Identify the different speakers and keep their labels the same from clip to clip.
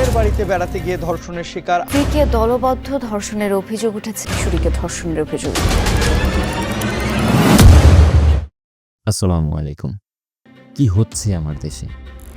Speaker 1: বোনের বাড়িতে বেড়াতে গিয়ে ধর্ষণের শিকার।
Speaker 2: স্ত্রীকে দলবদ্ধ ধর্ষণের অভিযোগ উঠেছে? কিশোরীকে ধর্ষণের অভিযোগ।
Speaker 3: আসসালামু আলাইকুম। কি হচ্ছে আমার দেশে?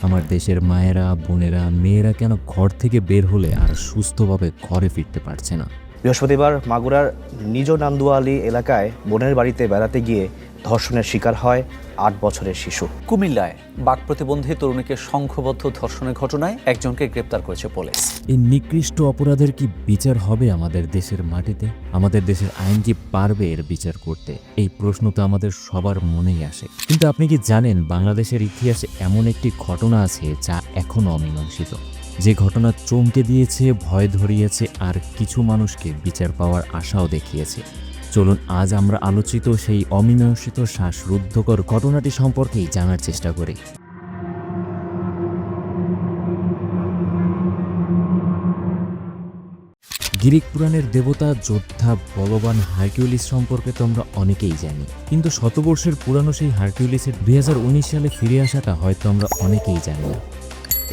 Speaker 3: আমার দেশের মায়েরা বোনেরা মেয়েরা কেন ঘর থেকে বের হলে আর সুস্থভাবে ঘরে ফিরতে পারছে না?
Speaker 4: বৃহস্পতিবার মাগুরার নিজ নান্দুয়ালি এলাকায় বোনের বাড়িতে বেড়াতে গিয়ে ধর্ষণের শিকার হয় আট বছরের শিশু।
Speaker 5: কুমিল্লায় বাক প্রতিবন্ধী তরুণীকে সংঘবদ্ধ ধর্ষণের ঘটনায় একজনকে গ্রেপ্তার করেছে পুলিশ।
Speaker 3: এই নিকৃষ্ট অপরাধের কি বিচার হবে আমাদের দেশের মাটিতে? আমাদের দেশের আইন কি পারবে এর বিচার করতে? এই প্রশ্ন তো আমাদের সবার মনেই আসে। কিন্তু আপনি কি জানেন বাংলাদেশের ইতিহাসে এমন একটি ঘটনা আছে যা এখনও অমীমাংসিত? যে ঘটনা চমকে দিয়েছে ভয় ধরিয়েছে আর কিছু মানুষকে বিচার পাওয়ার আশাও দেখিয়েছে। চলুন আজ আমরা আলোচিত সেই অমীমাংসিত শ্বাসরুদ্ধকর ঘটনাটি সম্পর্কেই জানার চেষ্টা করি। গ্রিক পুরাণের দেবতা, যোদ্ধা, বলবান হারকিউলিস সম্পর্কে তো আমরা অনেকেই জানি। কিন্তু শতবর্ষের পুরানো সেই হারকিউলিসের দুই সালে ফিরে আসাটা হয়তো আমরা অনেকেই জানি না।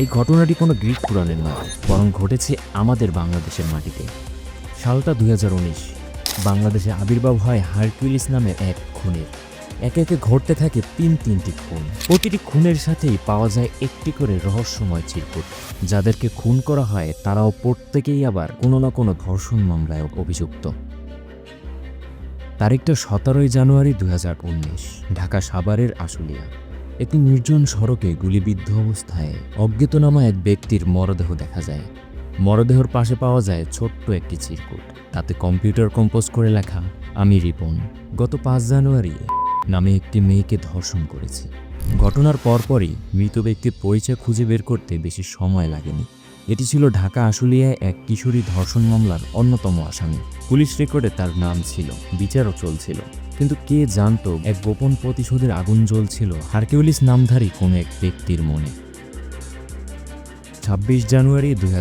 Speaker 3: এই ঘটনাটি কোনো গ্রিক পুরাণের নয়, বরং ঘটেছে আমাদের বাংলাদেশের মাটিতে। সালটা দুই হাজার উনিশ বাংলাদেশে আবির্ভাব হয় হারকিউলিস নামের এক খুনের। একে একে ঘটতে থাকে তিন তিনটি খুন। প্রতিটি খুনের সাথেই পাওয়া যায় একটি করে রহস্যময় চিরকুট। যাদেরকে খুন করা হয়, তারাও প্রত্যেকেই আবার কোনো না কোনো ধর্ষণ মামলায় অভিযুক্ত। তারিখটা সতেরোই জানুয়ারি দুই হাজার উনিশ, ঢাকা সাভারের আশুলিয়া। একটি নির্জন সড়কে গুলিবিদ্ধ অবস্থায় অজ্ঞাতনামা এক ব্যক্তির মরদেহ দেখা যায়। মরদেহর পাশে পাওয়া যায় ছোট্ট একটি চিরকুট। তাতে কম্পিউটার কম্পোজ করে লেখা, আমি রিপন। গত পাঁচ জানুয়ারি নামে একটি মেয়েকে ধর্ষণ করেছি। ঘটনার পরপরই মৃত ব্যক্তির পরিচয় খুঁজে বের করতে বেশি সময় লাগেনি। এটি ছিল ঢাকা আশুলিয়ায় এক কিশোরী ধর্ষণ মামলার অন্যতম আসামি। পুলিশ রেকর্ডে তার নাম ছিল, বিচারও চলছিল। কিন্তু কে জানত, এক গোপন প্রতিশোধের আগুন জ্বলছিল হারকিউলিস নামধারী কোনো এক ব্যক্তির মনে। ছাব্বিশ জানুয়ারি দুই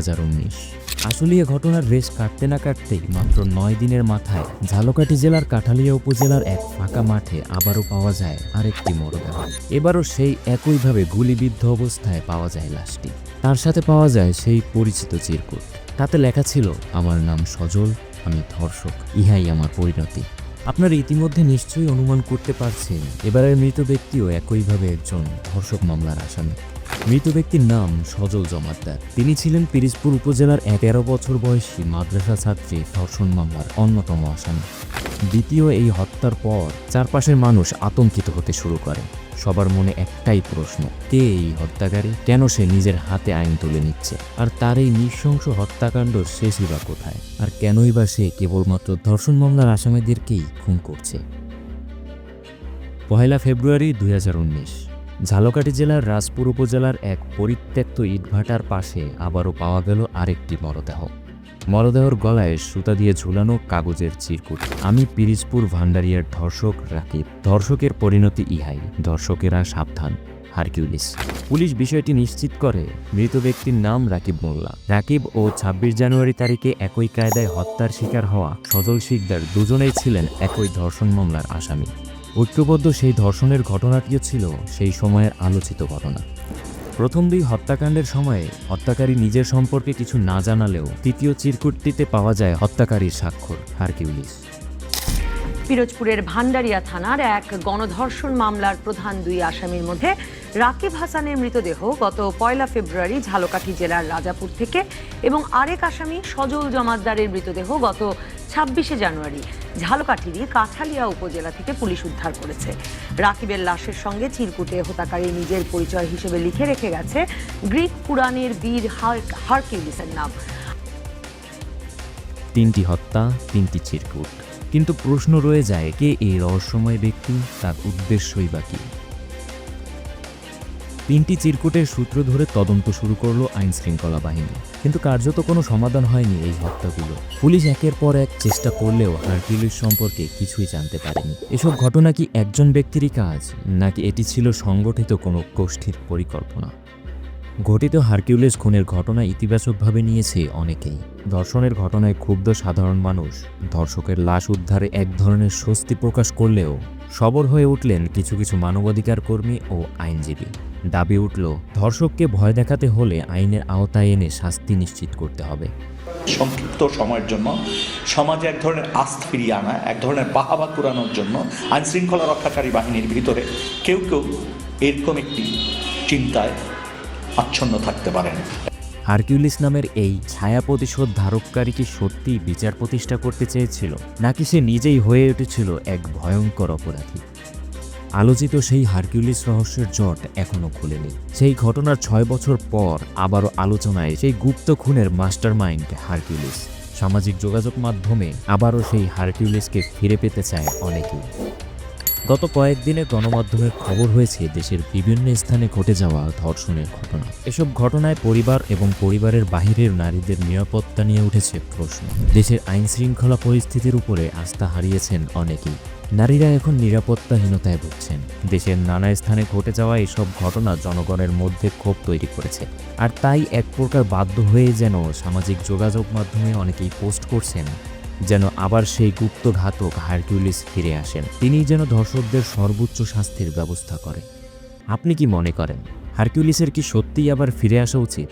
Speaker 3: আসলে এ ঘটনার রেশ কাটতে না কাটতেই মাত্র নয় দিনের মাথায় ঝালকাঠি জেলার কাঠালিয়া উপজেলার এক ফাঁকা মাঠে আবারও পাওয়া যায় আরেকটি মরদেহ। এবারও সেই একইভাবে গুলিবিদ্ধ অবস্থায় পাওয়া যায় লাশটি। তার সাথে পাওয়া যায় সেই পরিচিত চিরকুট। তাতে লেখা ছিল, আমার নাম সজল, আমি ধর্ষক, ইহাই আমার পরিণতি। আপনারা ইতিমধ্যে নিশ্চয়ই অনুমান করতে পারছেন, এবারের মৃত ব্যক্তিও একইভাবে একজন ধর্ষক মামলার আসামি। মৃত ব্যক্তির নাম সজল জমাদ্দার তিনি ছিলেন পিরিজপুর উপজেলার তেরো বছর বয়সী মাদ্রাসা ছাত্রী ধর্ষণ মামলার অন্যতম আসামি। দ্বিতীয় এই হত্যার পর চারপাশের মানুষ আতঙ্কিত হতে শুরু করে। সবার মনে একটাই প্রশ্ন, কে এই হত্যাকারী? কেন সে নিজের হাতে আইন তুলে নিচ্ছে? আর তার এই নৃশংস হত্যাকাণ্ড শেষই বা কোথায়? আর কেনই বা সে কেবলমাত্র ধর্ষণ মামলার আসামিদেরকেই খুন করছে? পহেলা ফেব্রুয়ারি দু হাজার উনিশ। ঝালকাঠি জেলার রাজপুর উপজেলার এক পরিত্যক্ত ইটভাটার পাশে আবারও পাওয়া গেল আরেকটি মরদেহ। মরদেহর গলায় সুতা দিয়ে ঝুলানো কাগজের চিরকুট। আমি পিরিজপুর ভান্ডারিয়ার ধর্ষক রাকিব। ধর্ষকের পরিণতি ইহাই। ধর্ষকেরা সাবধান। হারকিউলিস। পুলিশ বিষয়টি নিশ্চিত করে, মৃত ব্যক্তির নাম রাকিব মোল্লা। রাকিব ও ২৬ জানুয়ারি তারিখে একই কায়দায় হত্যার শিকার হওয়া সজল শিকদার দুজনেই ছিলেন একই ধর্ষণ মামলার আসামি। ঐক্যবদ্ধ সেই ধর্ষণের ঘটনাটিও ছিল সেই সময়ের আলোচিত ঘটনা। প্রথম দুই হত্যাকাণ্ডের সময়ে হত্যাকারী নিজের সম্পর্কে কিছু না জানালেও তৃতীয় চিরকুটটিতে পাওয়া যায় হত্যাকারীর স্বাক্ষর, হারকিউলিস।
Speaker 6: পিরোজপুরের ভান্ডারিয়া থানার এক গণধর্ষণ মামলার প্রধান দুই আসামির মধ্যে রাকিব হাসানের মৃতদেহ গত পয়লা ফেব্রুয়ারি ঝালকাঠি জেলার রাজাপুর থেকে এবং আরেক আসামি সজল জমাদ্দারের মৃতদেহ গত ছাব্বিশে জানুয়ারি ঝালকাঠিরই কাঁঠালিয়া উপজেলা থেকে পুলিশ উদ্ধার করেছে। রাকিবের লাশের সঙ্গে চিরকুটে হত্যাকারী নিজের পরিচয় হিসেবে লিখে রেখে গেছে গ্রিক পুরাণের বীর হার্ক হারকিউলিসের নাম।
Speaker 3: তিনটি হত্যা, তিনটি চিরকুট। কিন্তু প্রশ্ন রয়ে যায়, কে এই রহস্যময় ব্যক্তি, তার উদ্দেশ্যই বা কী? তিনটি চিরকুটের সূত্র ধরে তদন্ত শুরু করল আইন শৃঙ্খলা বাহিনী। কিন্তু কার্যত কোনো সমাধান হয়নি এই হত্যাগুলো। পুলিশ একের পর এক চেষ্টা করলেও হারকিউলিস সম্পর্কে কিছুই জানতে পারেনি। এসব ঘটনা কি একজন ব্যক্তিরই কাজ, নাকি এটি ছিল সংগঠিত কোনো গোষ্ঠীর পরিকল্পনা? ঘটিত হারকিউলিস খুনের ঘটনা ইতিবাচকভাবে নিয়েছে অনেকেই। ধর্ষণের ঘটনায় ক্ষুব্ধ সাধারণ মানুষ, ধর্ষকের লাশ উদ্ধারে এক ধরনের স্বস্তি প্রকাশ করলেও সবর হয়ে উঠলেন কিছু কিছু মানবাধিকার কর্মী ও আইনজীবী। দাবি উঠল, ধর্ষককে ভয় দেখাতে হলে আইনের আওতায় এনে শাস্তি নিশ্চিত করতে হবে।
Speaker 7: সংক্ষিপ্ত সময়ের জন্য সমাজে এক ধরনের আস্থা ফিরিয়ে আনা, এক ধরনের বাহাবা কুরানোর জন্য আইন শৃঙ্খলা রক্ষাকারী বাহিনীর ভিতরে কেউ কেউ এরকম একটি চিন্তায় আচ্ছন্ন থাকতে পারেন।
Speaker 3: হারকিউলিস নামের এই ছায়া প্রতিশোধ ধারককারী কি সত্যিই বিচার প্রতিষ্ঠা করতে চেয়েছিল, নাকি সে নিজেই হয়ে উঠেছিল এক ভয়ঙ্কর অপরাধী? আলোচিত সেই হারকিউলিস রহস্যের জট এখনও খুলেনি। সেই ঘটনার ছয় বছর পর আবারও আলোচনায় সেই গুপ্ত খুনের মাস্টারমাইন্ড হারকিউলিস। সামাজিক যোগাযোগ মাধ্যমে আবারও সেই হারকিউলিসকে ফিরে পেতে চায় অনেকেই। গত কয়েকদিনে গণমাধ্যমের খবর হয়েছে, দেশের বিভিন্ন স্থানে ঘটে যাওয়া ধর্ষণের ঘটনা। এসব ঘটনায় পরিবার এবং পরিবারের বাহিরের নারীদের নিরাপত্তা নিয়ে উঠেছে প্রশ্ন। দেশের আইন শৃঙ্খলা পরিস্থিতির উপরে আস্থা হারিয়েছেন অনেকেই। নারীরা এখন নিরাপত্তাহীনতায় ভুগছেন। দেশের নানা স্থানে ঘটে যাওয়া এসব ঘটনা জনগণের মধ্যে ক্ষোভ তৈরি করেছে। আর তাই এক প্রকার বাধ্য হয়ে যেন সামাজিক যোগাযোগ মাধ্যমে অনেকেই পোস্ট করছেন যেন আবার সেই গুপ্ত ঘাতক হারকিউলিস ফিরে আসেন। তিনিই যেন ধর্ষকদের সর্বোচ্চ শাস্তির ব্যবস্থা করে। আপনি কি মনে করেন, হারকিউলিসের কি সত্যিই আবার ফিরে আসা উচিত?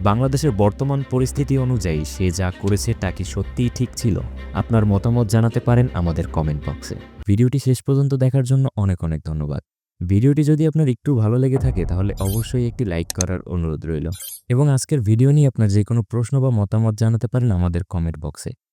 Speaker 3: বাংলাদেশের বর্তমান পরিস্থিতি অনুযায়ী সে যা করেছে তা কি সত্যিই ঠিক ছিল? আপনার মতামত জানাতে পারেন আমাদের কমেন্ট বক্সে। ভিডিওটি শেষ পর্যন্ত দেখার জন্য অনেক অনেক ধন্যবাদ। ভিডিওটি যদি আপনার একটু ভালো লেগে থাকে, তাহলে অবশ্যই একটি লাইক করার অনুরোধ রইল। এবং আজকের ভিডিও নিয়ে আপনার যে কোনো প্রশ্ন বা মতামত জানাতে পারেন আমাদের কমেন্ট বক্সে।